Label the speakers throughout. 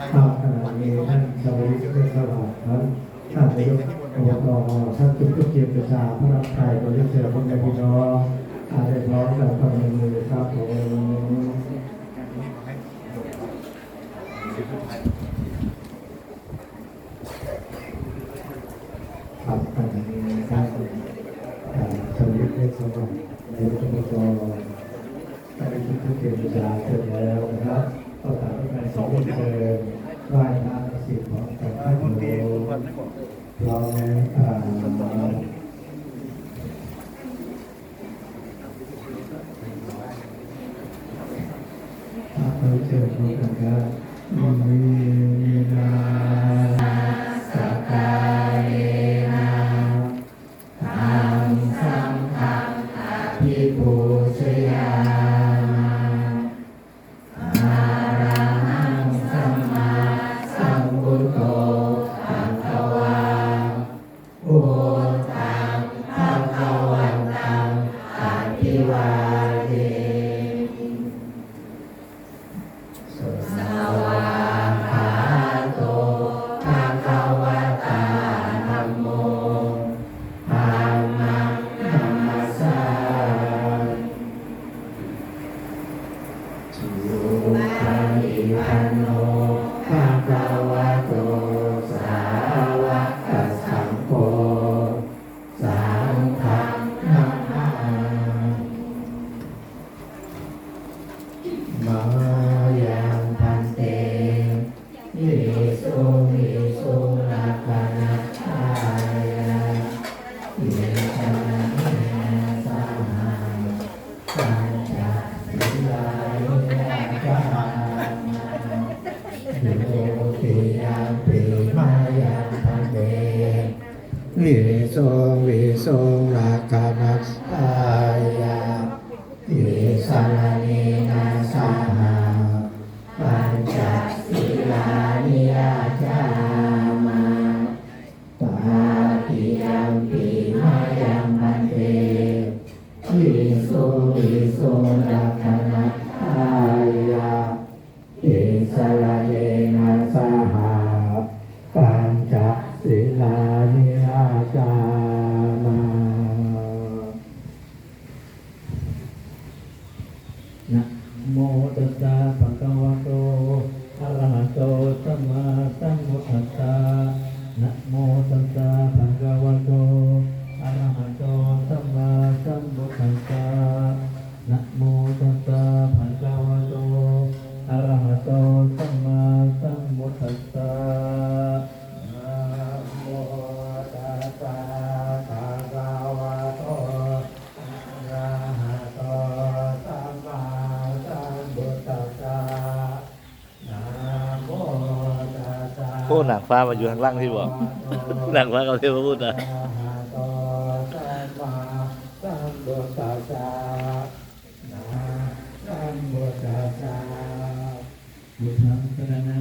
Speaker 1: ภาพขณะนี้ท่านสวัสดิ์เป็นสวัสดิ์นท่านนายกอบตท่านจุกเกียรติประชาพระรับใครบริเวณพ่อแม่พี่น้องอาเรียบอยแล้วก็มีมือครับผมครับขณะนี้ท่านสวัสดิ์เป็รัสดิ์นท่านจุกเกียประชาเสร็จแล้นะครับ องเนี่ยไหว้พระสิบของแต่ละคนเราเนี่ย Amen. โอ้หนั
Speaker 2: งฟ้ามาอยู่ทางล่างที่บอกหนังฟ้าเขาเทพบุตนะ
Speaker 1: พุทธั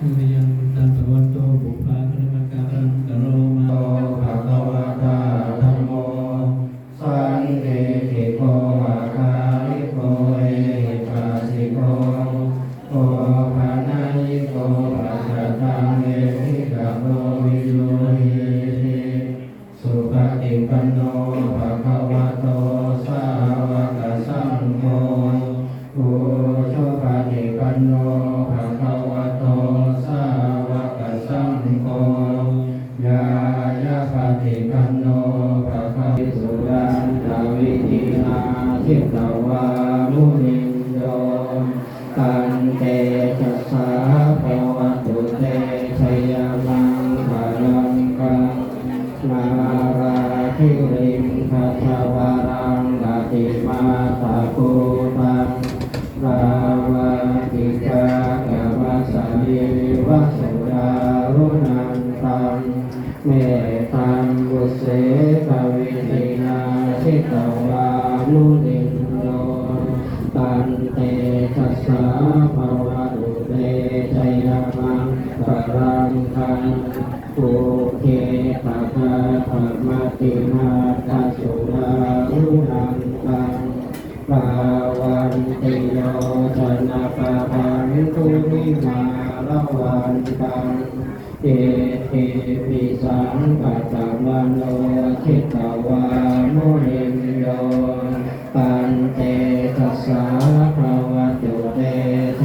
Speaker 1: 嗯。 สัพพา
Speaker 3: วัา
Speaker 4: ตังเอเอปิสังปัจจานโนทิตวามุนิโยปันเตทัสสะภะวะตุเตเท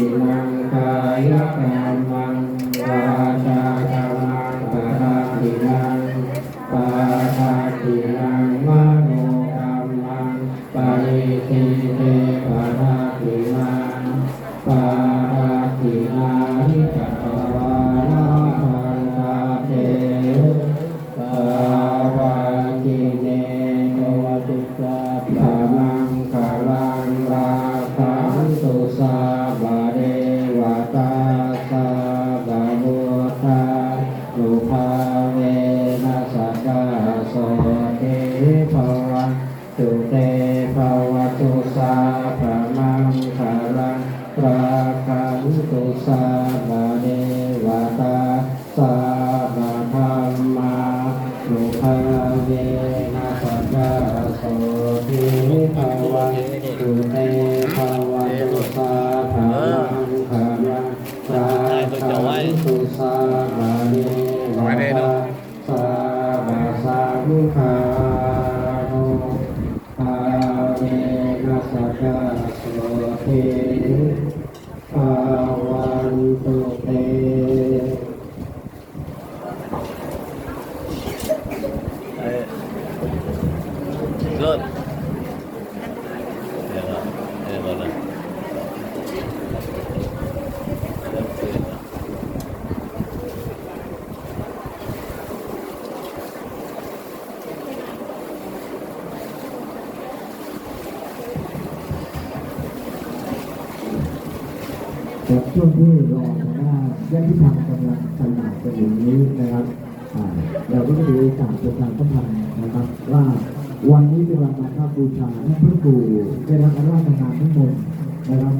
Speaker 4: ตินังกายกรรมั කුසාමනේ ครับ
Speaker 5: ช่วงที่รอทางด้านญาติธรรมกำลังใส่บาตรกันอยู่นี้นะครับเราก็จะมีโอกาสประชาสัมพันธ์นะครับ ว่าวันนี้เป็นวันมาฆบูชาท่านพระครูได้รับอาราธนาทั้งหมดนะครับ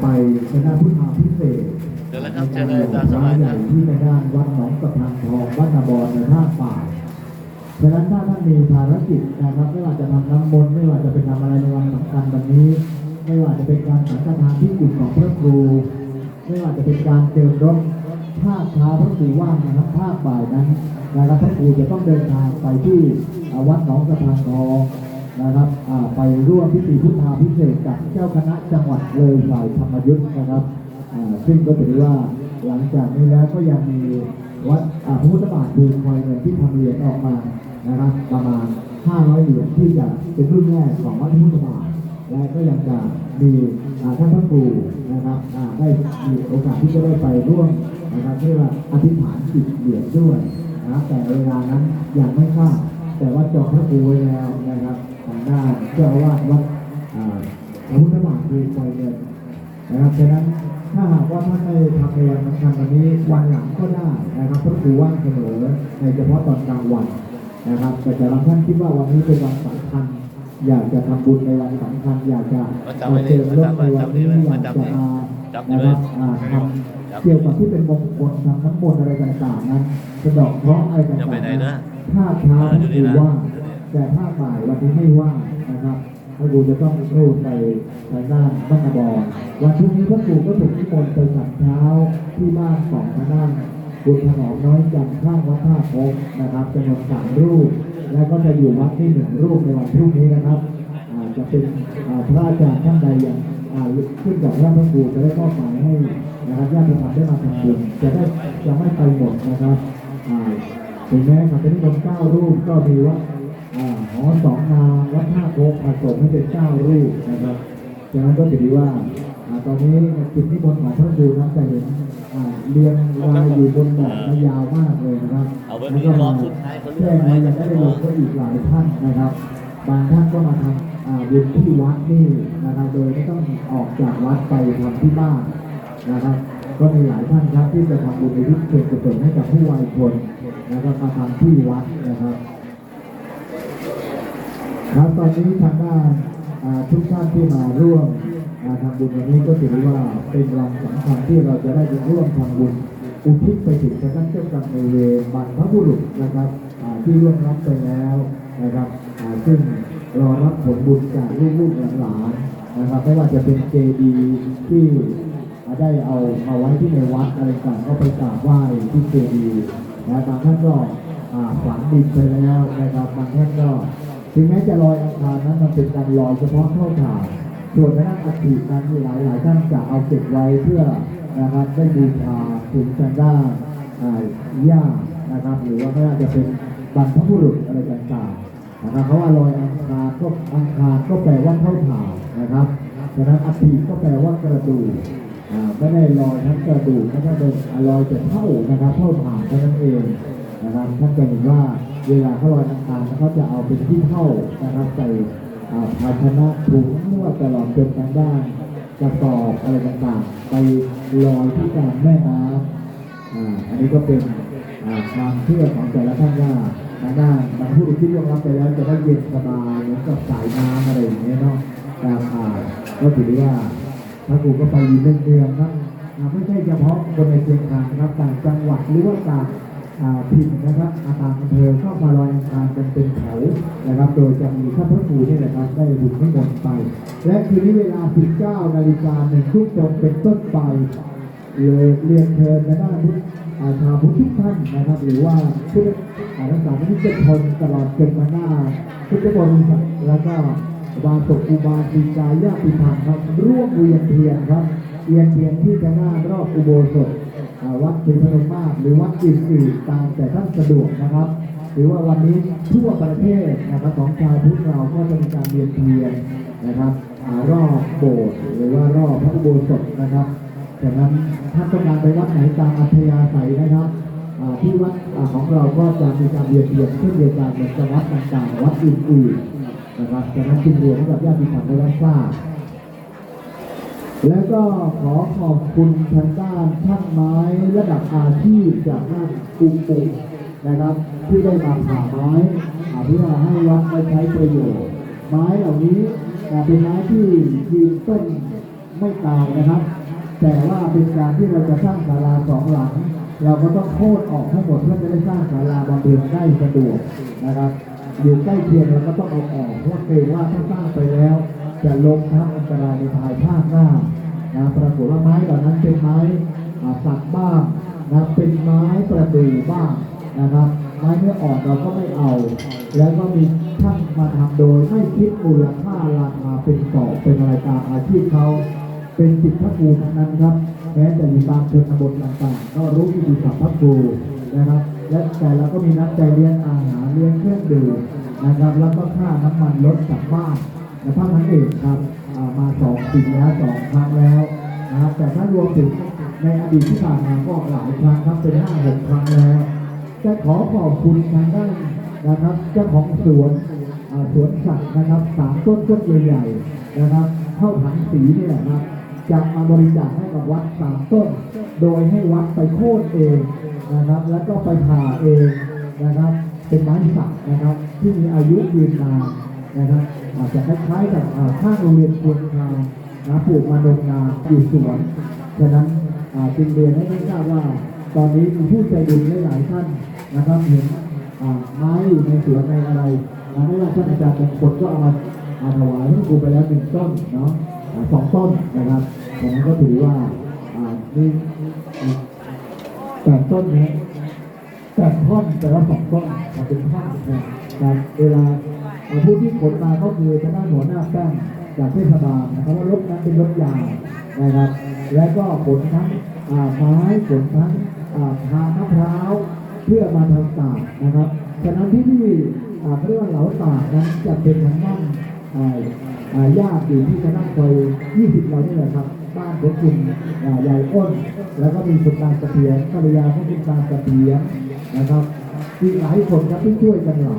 Speaker 5: ไปคณะพุทธาพิเศษ
Speaker 1: เดี๋ยวแล้วครับเชิญตาสบาย
Speaker 5: ใหญ่ที่ในด้านวัดหนองสะพานทองวัดนาบอนในท่าป่าฉะนั้นถ้าท่านมีภารกิจนะครับไม่ว่าจะทำน้ำมนต์ไม่ว่าจะเป็นทำอะไรในวันสำคัญแบบนี้ ไม่ว่าจะเป็นการสังฆทานที่กุศของพระครู ไม่ว่าจะเป็นการเจิมรถภาคเช้าพระครูว่างนะครับภาคบ่ายนั้นนะครับพระครูจะต้องเดินทางไปที่วัดหนองสะพานทองนะครับไปร่วมพิธีพุทธาพิเศษกับเจ้าคณะจังหวัดเลยฝ่ายธรรมยุทธ์นะครับซึ่งก็ถือว่าหลังจากนี้แล้วก็ยังมีวัดพระพุทธบาทดูคอยเงินที่ทำเหรียญออกมานะครับประมาณ 500 เหรียญที่จะเป็นรุ่นแรกของวัดพระพุทธบาท และก็ยังจะมีท่านพระครูนะครับได้มีโอกาสที่จะได้ไปร่วมนะครับเพื่ออธิษฐานจิตเหรียญด้วยนะแต่เวลานั้นยังไม่ทราบแต่ว่าจองพระครูไว้แล้วนะครับทางด้านเจ้าอาวาสวัดอ่าพระพุทธบาทคือคอยเงินนะครับฉะนั้นถ้าหากว่าท่านไม่ทำในวันสำคัญวันนี้วันหลังก็ได้นะครับพระครูว่างเสมอในเฉพาะตอนกลางวันนะครับแต่แต่ละท่านคิดว่าวันนี้เป็นวันสำคัญ อยากจะทำบุญในวันสำคัญอยากจะมาเจอโลกในวันนี้อยากจะมานะครับอ่าทำเกี่ยวกับที่เป็นมงคลทำน้ำมนต์อะไรต่างๆนั้นสะเดอกเคราะห์อะไรต่างๆนั้นถ้าเช้าคือว่างแต่ถ้าบ่ายวันนี้ไม่ว่างนะครับพระครูจะต้องนู่นไปทางด้านบ้านนาบอนวันพรุ่งนี้พระครูก็ถูกนิมนต์ไปฉันเช้าที่บ้านของทางด้านบุญถนอมน้อยจันทร์ข้างวัดท่าโพกนะครับจำนวนสามรูป แล้วก็จะอยู่วัดที่หนึ่งรูปในวันพรุ่งนี้นะครับจะเป็นพระอาจารย์ท่านใดอย่างขึ้นกับพระพระครูจะได้มอบหมายให้นะครับญาติธรรมได้มาทำบุญจะได้จะไม่ไปหมดนะครับถึงแม้มันจะมีคนเก้ารูปก็มีวัดอ่าหอสองนาวัดท่าโพกผสมให้เป็นเก้ารูปนะครับฉะนั้นก็ถือว่าตอนนี้จิตนิมนต์ของพระครูนั้นจะเห็น เรียงรายอยู่บนบอร์ดมายาวมากเลยนะครับ
Speaker 1: เอาไว้
Speaker 5: แล้ว
Speaker 1: มี
Speaker 5: ก็
Speaker 1: รอ
Speaker 5: มา
Speaker 1: บสุดท้ายเขาเลื
Speaker 5: แจ้
Speaker 1: อก
Speaker 5: ง
Speaker 1: ไว้
Speaker 5: มายังได้ลงก็อีกหลายท่านนะครับ บางท่านก็มาทำอ่าบุญที่วัดนี่นะครับ โดยไม่ต้องออกจากวัดไปทำที่บ้านนะครับ ก็มีหลายท่านครับที่จะทำบุญในที่เกิดกุศลให้กับผู้วายชนนะครับมาทำที่วัดนะครับ ครับตอนนี้ทางด้านอ่าทุกท่านที่มาร่วม อ่าทำบุญวันนี้ก็ถือว่าเป็นวันสำคัญที่เราจะได้ร่วมทำบุญอุทิศไปถึงท่านเจ้ากรรมนายเวรบรรพบุรุษนะครับที่ร่วงรับไปแล้วนะครับซึ่งรอรับผลบุญจากลูกๆหลานๆนะครับไม่ว่าจะเป็นเจดียที่ได้เอามาไว้ที่ในวัดอะไรต่างก็ไปกราบไหว้ที่เจดีย์นะบางท่านก็ฝังดินไปแล้วนะครับบางท่านก็ ถึงแม้จะลอยอังคารนั้นมันเป็นการลอยเฉพาะเข้าถ่าย ส่วนในด้าอัฐินั้นหลายหลายท่านจะเอาเก็บไว้เพื่อนะครับได้บูชาถึงทางด้านย่านะครับ หรือว่าไม่ว่าจะเป็นบรรพบุรุษอะไรต่างๆนะครับเพราะว่าลอยอังคารก็อังคารก็แปลว่าเข้าถ่ายนะครับฉะนั้นอัฐิก็แปลว่ากระดูกอ่าไม่ได้ลอยทั้งกระดูกไม่ได้เป็นลอยแต่เท่านะครับเท่าถ่ายเท่านั้นเองนะครับท่านจะเห็นว่าเวลาเขาลอยอังคารเขาจะเอาเป็นที่เท่านะครับใส่ ภาชนะถุงมั่วตลอดจนทางด้กระสอบอะไรต่างๆ ไปลอยที่กลางแม่น้ำอ่าอันนี้ก็เป็นความเชื่อของแต่ละท่านว่าทางด้านบรรพบุรุษที่ล่วงรับไปแล้วจะได้เย็นสบายเหมือนกับสายน้ำอะไรอย่างเงี้ยเนาะตามอ่านก็ถือว่าพระครูก็ไปยู่เนืองๆครับอ่าไม่ใช่เฉพาะคนในเชียงรายนะครับต่างจังหวัดหรือว่าต่าง อ่าถิ่นะครับอาตามอำเภอเข้ามาลอยอังคารกันเป็นแถวนะครับ โดยจะมีท่านพระครูนี่แหละครับได้บุญให้หมดไป และคืนนี้เวลา 19นาฬิกาหนึ่งทุ่มตรงเป็นต้นไปเลยเรียนเชิญนะด้านพุทธอาชาพุทธทุกท่านนะครับ หรือว่าพุทธอารักษาที่จะทนตลอดจนมาหน้าพุทธบริษัทแล้วก็บาตกอุบาสิกายาติธรรมครับร่วมเวียนเทียนครับเวียนเทียนที่จะหน้ารอบอุโบสถ วัดศรีพนมมาศหรือวัดอื่นๆตามแต่ท่านสะดวกนะครับ หรือว่าวันนี้ทั่วประเทศนะครับของชาวพุทธเราก็จะมีการเวียนเทียนนะครับอ่ารอบโบสถ์หรือว่ารอบพระอุโบสถนะครับจากนั้นท่านต้องการไปวัดไหนตามอัธยาศัยนะครับที่วัดของเราก็จะมีการเวียนเทียนเช่นเดียวกันเหมือนกับวัดต่างๆวัดอื่นๆนะครับจากนั้นจึงเรียนให้กับญาติธรรมได้รับทราบ แล้วก็ขอขอบคุณทางด้านช่างไม้ระดับอาชีพจากด้านกรุงปุงนะครับ ที่ได้มาผ่าไม้อ่าเพื่อให้วัดได้ใช้ประโยชน์ ไม้เหล่านี้อ่เป็นไม้ที่ยืนต้นไม่ตายนะครับ แต่ว่าเป็นการที่เราจะสร้างศาลาสองหลัง เราก็ต้องโค่นออกทั้งหมดเพื่อจะได้สร้างศาลาบำเพ็ญได้สะดวกนะครับ อยู่ใกล้เคียงเราก็ต้องเอาออกเพราะเกรงว่าถ้าสร้างไปแล้ว จะลงทับอันตรายในภายภาคหน้านะปรากฏว่าไม้เหล่านั้นเป็นไม้สักบ้างนะเป็นไม้ประดู่บ้างนะครับไม้เนื้ออ่อนเราก็ไม่เอา แล้วก็มีท่านมาทำโดยไม่คิดมูลค่าราคาเป็นต่อเป็นอะไรตามอาชีพเขาเป็นสิทธิพระครูทั้งนั้นครับแม้แต่อยู่ตามชนบทต่างๆ ก็รู้วิธีสัพพระครูนะครับ และแต่เราก็มีนักใจเลี้ยงอาหารเลี้ยงเครื่องดื่มนะครับแล้วก็ค่าน้ำมันรถกลับบ้าน และท่านนั้นเองครับมาสองปีแล้วสองครั้งแล้วนะครับแต่ถ้ารวมถึงในอดีตที่ผ่านมาก็หลายครั้งครับเป็นห้าหกครั้งแล้วจะขอขอบคุณทางด้านนะครับเจ้าของสวนสวนสัตว์นะครับสามต้นต้นใหญ่ๆนะครับเข้าถังสีนี่แหละครับจะมาบริจาคให้กับวัดสามต้น โดยให้วัดไปโค่นเองนะครับ แล้วก็ไปผ่าเองนะครับ เป็นไม้สักนะครับที่มีอายุยืนนานนะครับ อาจจะคล้ายๆกับอ่าข้างโรงเรียนควรคามนะปลูกมาดงงานอยู่สวนฉะนั้นจึงเรียนให้ได้ทราบว่า ตอนนี้มีผู้ใจบุญหลายท่านนะครับเห็นไม้อยู่ในสวนในอะไรนะไม่ว่าท่านอาจารย์บางคนก็เอามาอาถวายให้ครูไปแล้วหนึ่งต้นเนาะสองต้นนะครับดังนั้นก็ถือว่านี่แปดต้นนี้แปดท่อนแต่ละสองต้นเป็นท่อนนะการเวลา ผู้ที่ขนมาก็คือทางด้านหัวหน้าแป้งจากเทศบาลนะครับว่ารถนั้นเป็นรถยางนะครับ และก็ขนทั้งอ่าไม้ขนทั้งอ่าทางมะพร้าวเพื่อมาทำตากนะครับฉะนั้นที่ที่เขาเรียกว่าเหลาตากนั้นจะเป็นทางด้านอ่าอ่าญาติอยู่ที่คณะคอย20เรานี่แหละครับ บ้านของคุณยายอ้น แล้วก็มีคุณตาเสถียรภรรยาของคุณตาเสถียรนะครับ อีกหลายคนครับที่ช่วยกันเหลา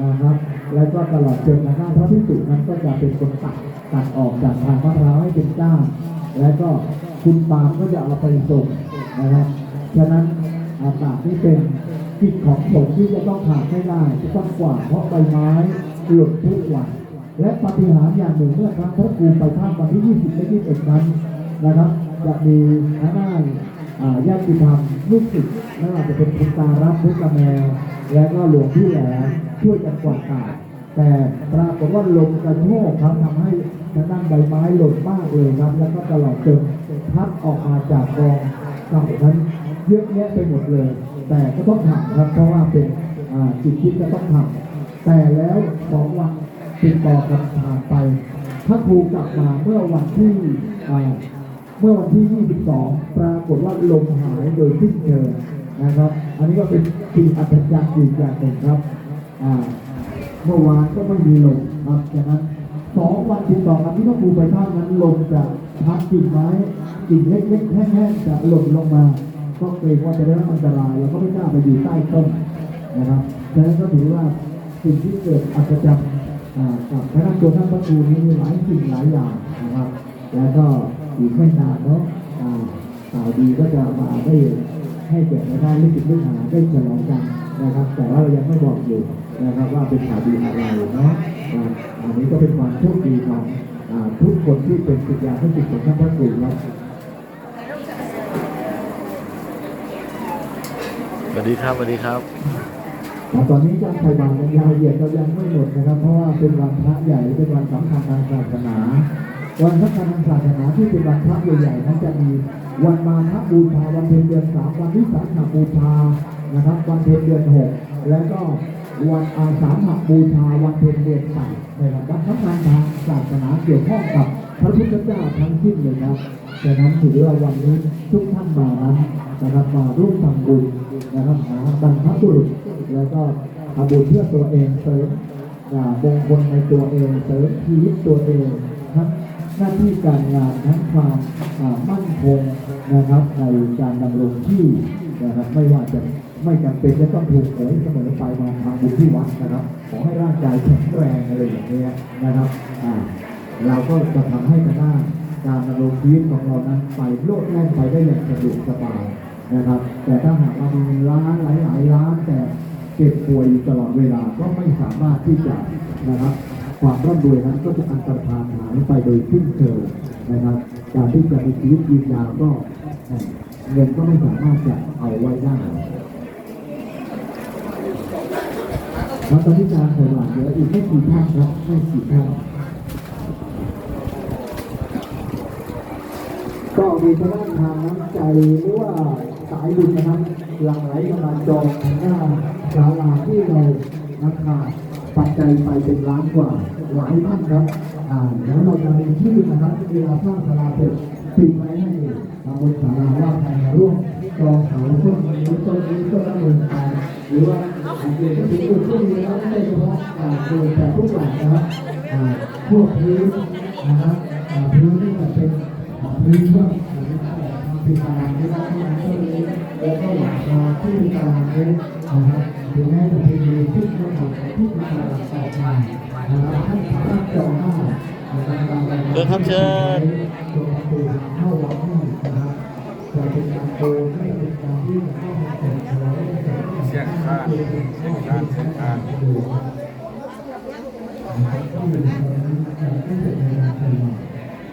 Speaker 5: นะครับ แล้วก็ตลอดจนนะครับพระพิสุนั้นก็จะเป็นคนตัดตัดออกจากทางมะพร้าวให้เป็นก้านแล้วก็คุณปามก็จะเอาไปส่งนะครับฉะนั้นอากาศที่เป็นกิจของสงฆ์ที่จะต้องขาดไม่ได้จะต้องกว่าเพราะใบไม้หล่นทุกวันและปฏิหารย์อย่างหนึ่งเมื่อครั้งพระครูไปท่ามวันที่ 20 และ 21 นั้นนะครับ จะมีทางด้านอ่า ญาติธรรมลูกศิษย์ไม่ว่าจะเป็นคุณตารับพุทธแมว และก็หลวงพี่แหลมช่วยกันกวาดตาดแต่ปรากฏว่าลมกระโชกครับทำให้ทางด้านใบไม้หล่นมากเลยครับ แล้วก็ตลอดจนพัดออกมาจากกองเก่านั้นเยอะแยะไปหมดเลย แต่ก็ต้องทำครับเพราะว่าเป็นอ่าสิ่งที่จะต้องทำแต่แล้วสองวันติดต่อกันผ่านไปพระครูกลับมาเมื่อวันที่ เมื่อวันที่ 22 ปรากฏว่าลมหายโดยสิ้นเชิงนะครับ อันนี้ก็เป็นสิ่งอัศจรรย์อีกอย่างหนึ่งครับเมื่อวานก็ไม่มีลมครับฉะนั้นสองวันติดต่อกันที่พระครูไปท่านั้นลมจะพัดกิ่งไม้กิ่งเล็กๆแห้งๆจะหล่นลงมา ก็เกรงว่าจะได้รับอันตรายแล้วก็ไม่กล้าไปอยู่ใต้ต้นนะครับฉะนั้นก็ถือว่าสิ่งที่เกิดอัศจรรย์อ่ากับพระนักตัวท่านพระครูนี้มีหลายสิ่งหลายอย่างนะครับ แล้วก็ อีกไม่นานเนาะข่าวดีก็จะมาได้ให้แก่ในด้านลูกศิษย์ลูกหาได้ฉลองกันนะครับ แต่ว่าเรายังไม่บอกอยู่นะครับว่าเป็นข่าวดีอะไรเนาะอันนี้ก็เป็นความโชคดีของทุกคนที่เป็นศิษยานุศิษย์ของท่านพระครูครับ
Speaker 1: สวัสดีครับสวัสดีครับ
Speaker 5: แต่ตอนนี้การใส่บาตรในรายละเอียดเรายังไม่หมดนะครับ เพราะว่าเป็นวันพระใหญ่เป็นวันสำคัญทางศาสนา วันสำคัญทางศาสนาที่เป็นวันพระใหญ่ๆนั้นจะมีวันมาฆบูชาวันเพ็ญเดือนสามวันวิสาขบูชานะครับ วันเพ็ญเดือนหกแล้วก็วันอาสาฬหบูชาวันเพ็ญเดือนแปดนะครับวันสำคัญทางศาสนาเกี่ยวข้องกับพระพุทธเจ้าทั้งสิ้นเลยครับดังนั้นถือว่าวันนี้ทุกท่านมานั้นนะครับมาร่วมทำบุญนะครับหาบรรพบุรุษแล้วก็ทำบุญเพื่อตัวเองเสริมมงคลในตัวเองเสริมชีวิตตัวเองทั้ง หน้าที่การงานทั้งความมั่นคงนะครับในการดำรงที่นะครับไม่ว่าจะไม่จำเป็นจะต้องถูกเผยเสมอไปมาทำบุญที่วัดนะครับ ขอให้ร่างกายแข็งแรงอะไรอย่างเงี้ยนะครับเราก็จะทำให้ทางด้าการดำรงชีวิตของเรานั้นไปโลดแล่นไปได้อย่างสะดวกสบายนะครับ แต่ถ้าหากเรามีร้านหลายๆร้านแต่เจ็บป่วยตลอดเวลาก็ไม่สามารถที่จะนะครับ ความร่ำรวยนั้นก็จะอันตรธานหายไปโดยสิ้นเชิงนะครับการที่จะมีชีวิตยืนยาวก็เงินก็ไม่สามารถจะเอาไว้ได้แล้วตอนนี้การใส่บาตรเหลืออีกไม่กี่ท่านครับไม่กี่ท่านก็มีทางด้านทางน้ำใจหรือว่าสายบุญนะครับหลั่งไหลกันมาจองหน้าศาลาที่เรานักขาด ปัจจัยไปเป็นล้านกว่าหลายท่านครับอ่าแล้วเราจะมีชื่อนะครับเวลาสร้างศาลาเสร็จติดไว้ให้ทางบนศาลาว่าใครมาร่วมจองเขาต้นนี้ต้นนี้ต้นละหมื่นบาทหรือว่าอาจจะเป็นอื่นก็มีนะไม่ใช่เฉพาะอ่าโดยแต่ทุกอย่างนะครับอ่าพวกพื้นนะครับอ่าพื้นที่จะเป็นมีเรื่อ งพิการที่ได้ที่นั้นก็เลยแล้วก็หลังคาที่พิการนี้นะครับถึงแม้จะเป็นมีที่ไม่ถูกที่พิการต่อไปนะครับท่านสามารถจองได้นะครับ
Speaker 1: เชิญครับเชิญ
Speaker 5: ตัวประตูเข้าวัดนี่นะครับจะเป็นการโกงไม่เป็นการที่จะเข้ามาเปิดเผย
Speaker 6: เสียงข้างเสียงข้างเสียงข้าง
Speaker 5: ดูนะครับที่เป็นคนนั้นจะไม่เป็นการใส่บาตร